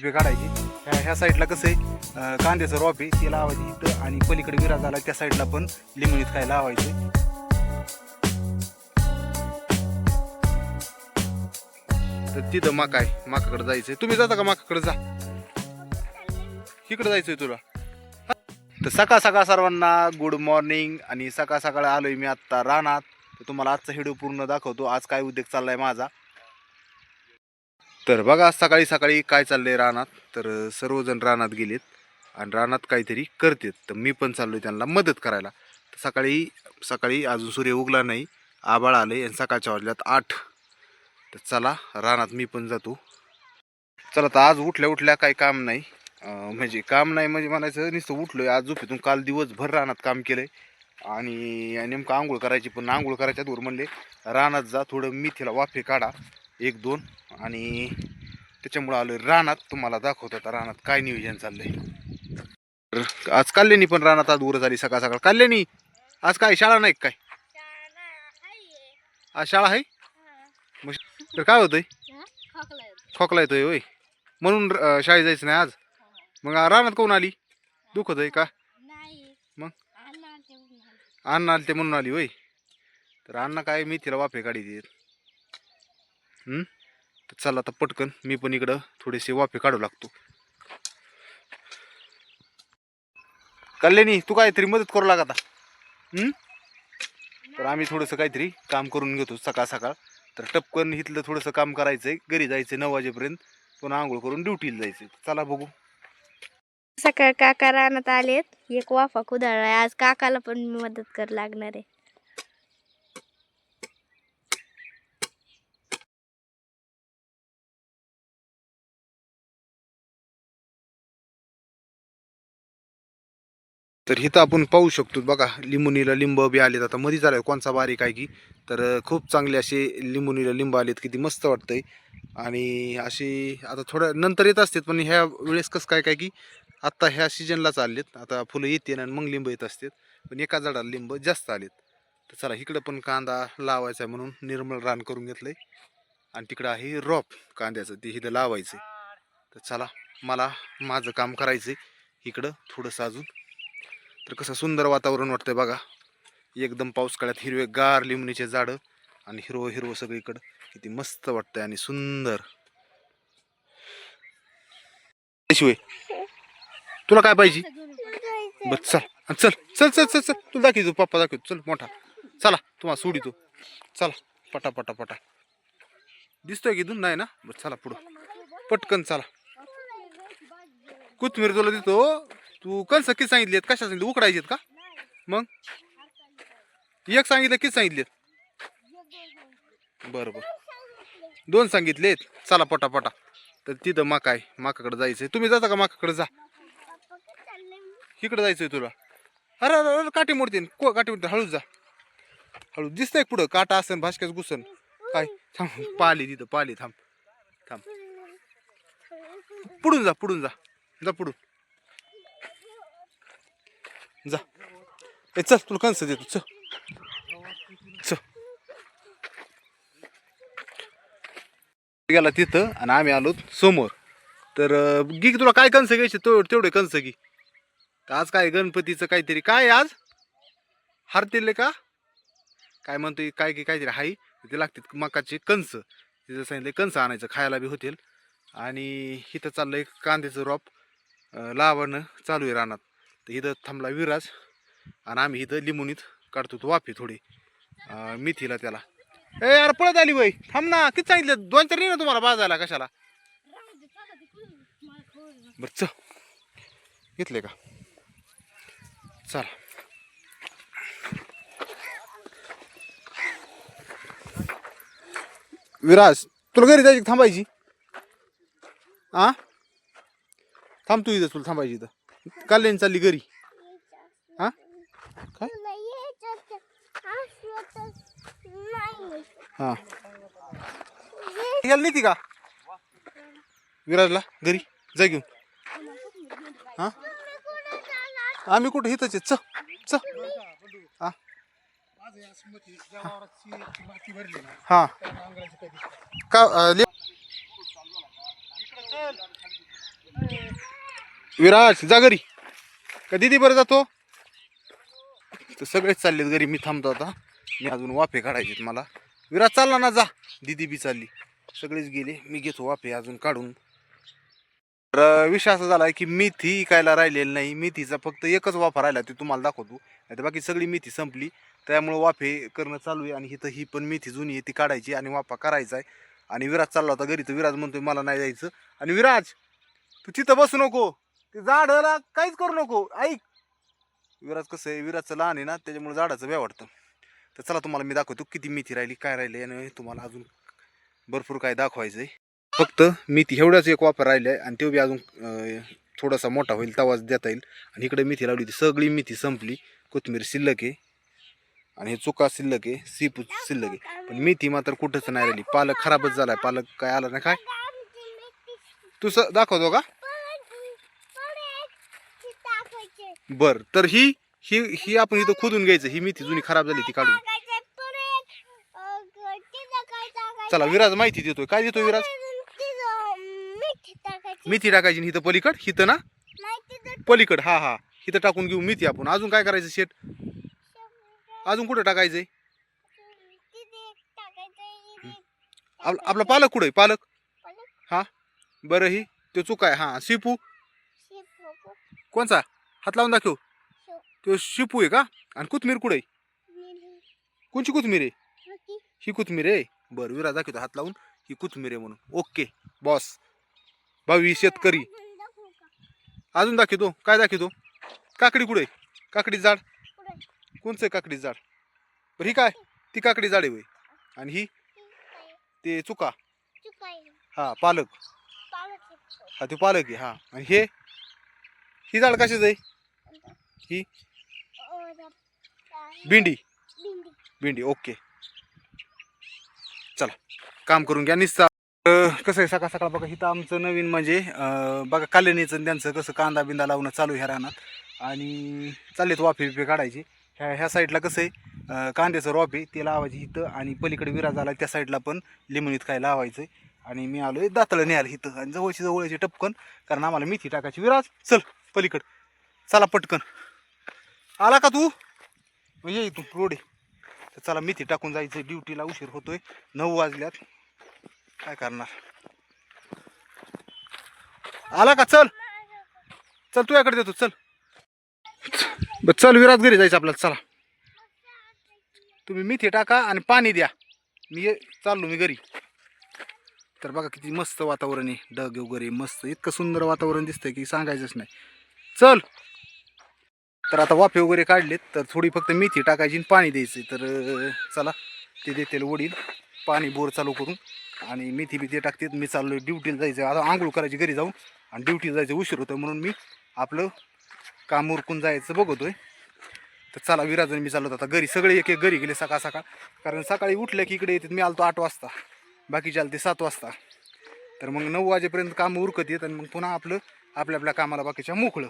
पिशवी काढायची. ह्या ह्या साईडला कसं आहे कांद्याचं रॉप आहे ते लावायची इथं आणि पलीकडे विरा झाला त्या साईडला पण लिंबणीत काय लावायचं. तर तिथं माका आहे माकाकडे जायचंय. तुम्ही जाता का माकाकडे? जा. इकडे जायचंय तुला. तर सकाळ सकाळ सर्वांना गुड मॉर्निंग आणि सकाळ सकाळ आलोय मी आत्ता रानात. तर तुम्हाला आजचा व्हिडिओ पूर्ण दाखवतो. आज काय उद्योग चाललाय माझा. तर बघा सकाळी सकाळी काय चाललंय रानात? तर सर्वजण रानात गेलेत आणि रानात काहीतरी करतेत. तर मी पण चाललोय त्यांना मदत करायला. तर सकाळी सकाळी अजून सूर्य उगला नाही आबाळ आले आणि सकाळच्या वाजल्यात आठ. तर चला रानात मी पण जातो. चला तर आज उठल्या उठल्या काही काम नाही. म्हणजे काम नाही म्हणजे म्हणायचं नुसतं उठलोय. आज झोपेतून काल दिवसभर रानात काम केलंय. आणि नेमकं आंघोळ करायची पण आंघोळ करायच्या दूर म्हणले रानात जा थोडं मिथीला वाफे काढा. एक दोन आणि त्याच्यामुळं आलोय रानात. तुम्हाला दाखवतो आता रानात काय नियोजन चाललंय. तर आज कल्याणी पण रानात आज उरं झाली सकाळ सकाळ. कल्याणी आज काय शाळा नाही काय? आज शाळा आहे? तर काय होतंय? खोकला येतोय होय. म्हणून शाळेत जायचं नाही आज. मग रानात कोण आली? दुखत आहे का? मग? अण्णा आली. ते म्हणून आली होय. तर अण्णा काय मी तिला वाफे काढी देत? तर चला आता पटकन मी पण इकडं थोडेसे वाफे काढू लागतो. कल्याणी तू काहीतरी मदत करू लागा आता. तर आम्ही थोडंसं काहीतरी काम करून घेतो सकाळ सकाळ. तर टपकन इथलं थोडंसं काम करायचंय. घरी जायचं नऊ वाजेपर्यंत. पुन्हा आंघोळ करून ड्युटीला जायचं चला बघू. सकाळ काका रानात आलेत. एक वाफा कुदाळलाय. आज काकाला पण मी मदत कर लागणार आहे. तर इथं आपण पाहू शकतो. बघा लिंबुनीला लिंब बी आलेत. आता मध्ये झालं कोणचा बारीक आहे की? तर खूप चांगले असे लिंबुनीला लिंब आलेत. किती मस्त वाटतंय. आणि अशी आता थोडं नंतर येत असतात पण ह्या वेळेस कसं काय काय की आत्ता ह्या सीजनला चाललेत आता फुलं येते आणि मग लिंब येत असतात. पण एका झाडाला लिंब जास्त आलेत. तर चला इकडं पण कांदा लावायचा आहे म्हणून निर्मळ रान करून घेतलंय. आणि तिकडं आहे रॉप कांद्याचं. ते इथं लावायचं तर चला मला माझं काम करायचं आहे इकडं थोडंसं अजून तर कसं सुंदर वातावरण वाटतंय बघा. एकदम पावसाळ्यात हिरवे गार लिंबणीचे झाडं आणि हिरवं हिरवं सगळीकडं. किती मस्त वाटतंय आणि सुंदर. शिवाय तुला काय पाहिजे? बस चल. आणि चल चल चल चल चल. तुला दाखवतो पप्पा दाखवतो. चल मोठा. चला तुम्हाला सोडितो चला पटा पटा पटा. दिसतोय की इथून नाही ना? बस चला पुढं. पटकन चला. कोथमीर तुला देतो. तू कंस किती सांगितलेत? कशा सांगितले उकडायचेत का? मग? एक सांगितलं किती सांगितलेत? बरं बरं. दोन सांगितलेत. चला पटा पटा तर तिथं माका आहे. माकाकडे जायचंय. तुम्ही जाता का माकाकडे? जा. इकडे जायचंय तुला. अरे अरे अरे काठी मोडते. को काठी मोडते. हळूच जा. हळू. दिसतंय पुढं? काटा असन भासक्याच घुसन. काय? थांब. पाली तिथं. पाली थांब. थांब. पुढून जा पुढून जा. जा पुढून. जा. ए चल तुला कंस देतो चल. चल. गेला तिथं आणि आम्ही आलो समोर. तर गी तुला काय कंस घ्यायचे तो तेवढे कंस घे. आज काय गणपतीचं काहीतरी काय आज? हरतील का? काय म्हणतो काय की काहीतरी हाई ते लागतात मकाचे कंस तिथं सांगितलं कंस आणायचं खायला बी होतील. आणि इथं चाललंय कांद्याचं रोप लावणं चालू आहे रानात. तर इथं थांबला विराज आणि आम्ही इथं लिंबुनीत काढतो तो वाफे थोडी. मिथीला मेथीला त्याला. ए यार पळत आली बाई. थांब ना. किती सांगितलं? दोन चार नाही ना तुम्हाला बाजायला कशाला? बरं च घेतले का? चला. विराज तुला घरी जायची थांबायची? आ? थांब तू इथं तुला थांबायची इथं. कल्याण चालली घरी. हा? काय? हा. गेली नाही ती का? विराजला घरी. जा घेऊन. हा? आम्ही कुठं? इथंच आहे. च च हा. हा. का ले- विराज जा घरी. का ती बरं जातो? तर सगळेच चाललेत घरी मी थांबतो आता. मी अजून वाफे काढायचे मला. विराज चालला ना जा. दिदी बी चालली. सगळेच गेले. मी घेतो वाफे अजून काढून. तर विषय असा झाला की मेथी इकायला राहिलेली नाही. मेथीचा फक्त एकच वाफा राहिला ते तुम्हाला दाखवतो. नाही तर बाकी सगळी मेथी संपली. त्यामुळे वाफे करणं चालू आहे. आणि इथं ही पण मेथी जुनी आहे ती काढायची आणि वाफा करायचा आहे. आणि विराज चालला होता घरी तर विराज म्हणतोय मला नाही जायचं आणि विराज तू तिथं बसू नको. ते झाडाला काहीच करू नको. ऐक. विराज कसं आहे? विराजचं लहान आहे ना त्याच्यामुळे झाडाचं व्या वाटतं तर चला तुम्हाला मी दाखवतो किती मेथी राहिली काय राहिली आणि तुम्हाला अजून भरपूर काय दाखवायचं आहे फक्त मेथी एवढाच एक वापर राहिला आहे आणि तो बी अजून थोडासा मोठा होईल तवाच देता येईल. आणि इकडे मेथी लावली होती सगळी मेथी संपली. कोथिंबीर शिल्लक आहे. आणि हे चुका शिल्लक आहे सीपू शिल्लक आहे. पण मेथी मात्र कुठंच नाही राहिली. पालक खराबच झाला आहे पालक काय आला नाही काय? तू स दाखवतो का बर तर ही ही ही आपण इथं खोदून घ्यायचं. ही मेथी जुनी खराब झाली ती काढून. चला विराज माहिती देतोय. काय देतोय विराज? मेथी टाकायची इथं पलीकड. हिथं ना? पलीकड. हा हा. इथं टाकून घेऊ मेथी आपण. अजून काय करायचं शेट? अजून कुठं टाकायचंय? आप- आपला पालक कुठं पालक? हा? बरं ही. तो चुका आहे. हा शिपू. कोणचा? हात लावून दाखव. तो शिपू आहे का? आणि कोथमीर कुठे कोणची कोथमीर आहे? ही कोथमीर आहे. बरं विरा दाखवतो हात लावून. ही कोथमीर आहे म्हणून. Okay boss. भावी शेतकरी. अजून दाखवतो. काय दाखवतो? काकडी कुठे आहे? काकडी झाड? कोणचं आहे काकडी झाड? बरं ही काय? ती काकडी झाड आहे वय आणि ही? ते चुका. हा पालक. हा ते पालक आहे. हा. आणि हे? ही झाड कशाच आहे? ही। भेंडी। भेंडी। ओके. चला काम करून घ्या. निस्ता कसं आहे सकाळ सकाळ बघा इथं आमचं नवीन म्हणजे बघा कालनीचं त्यांचं कसं कांदा बिंदा लावणं चालू आहे ह्या रानात. आणि चाललेत वाफे बिफे काढायचे. ह्या ह्या साईडला कसं आहे कांद्याचं रोप आहे ते लावायचे इथं आणि पलीकडे विराज आला त्या साईडला पण लिंबणीत काय लावायचं आणि मी आलो आहे दातळं नाही आलं इथं आणि जवळची जवळची टपकन कारण आम्हाला मेथी टाकायची. विराज चल पलीकड. चला पटकन. आला का तू? मग ये इथून रोड तर चला मेथी टाकून जायचं ड्युटीला उशीर होतोय. नऊ वाजल्यात. काय करणार? आला का? चल. चल तुझ्याकडे देतो. चल. बर चल विराज घरी जायचं आपल्याला. चला. तुम्ही मेथी टाका आणि पाणी द्या. मी ये- चाललो मी घरी. तर बघा किती मस्त वातावरण आहे. डग वगैरे मस्त. इतकं सुंदर वातावरण दिसतंय की सांगायचंच नाही. चल. तर आता वाफे वगैरे काढलेत तर थोडी फक्त मेथी टाकायची आणि पाणी द्यायची तर चला ते देतील वडील. पाणी बोर चालू करून. आणि मेथी बिथी टाकतात. मी चाललो ड्युटीला जायचं. आता आंघोळ करायची घरी जाऊन. आणि ड्युटीला जायचं उशीर होतं म्हणून मी आपलं काम उरकून जायचं बघतोय. तर चला विराजन मी चाललो आता घरी. सगळे एक एक घरी गेले सकाळ सकाळ. कारण सकाळी उठलं की इकडे येतात. मी आलतो आठ वाजता. बाकीचे आलते सात वाजता. तर मग नऊ वाजेपर्यंत काम उरकत येत आणि मग पुन्हा आपलं आपल्या आपल्या कामाला बाकीच्या मोकळं.